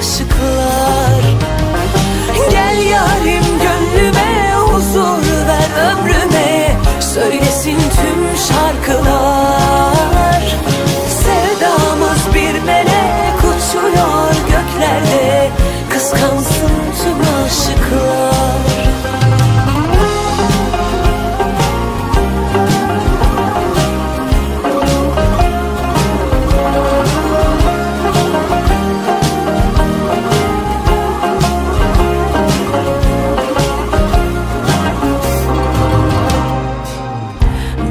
Tüm aşıklar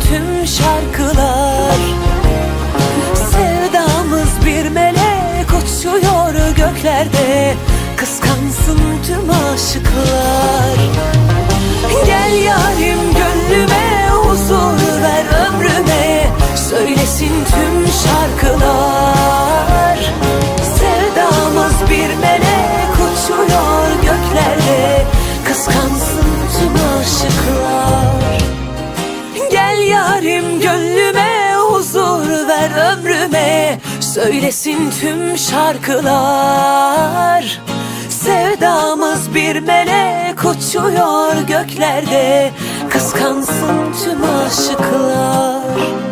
Tüm şarkılar. Sevdamız bir melek uçuyor göklerde. Kıskansın tüm aşıklar Söylesin tüm şarkılar. Sevdamız bir melek uçuyor göklerde. Kıskansın tüm aşıklar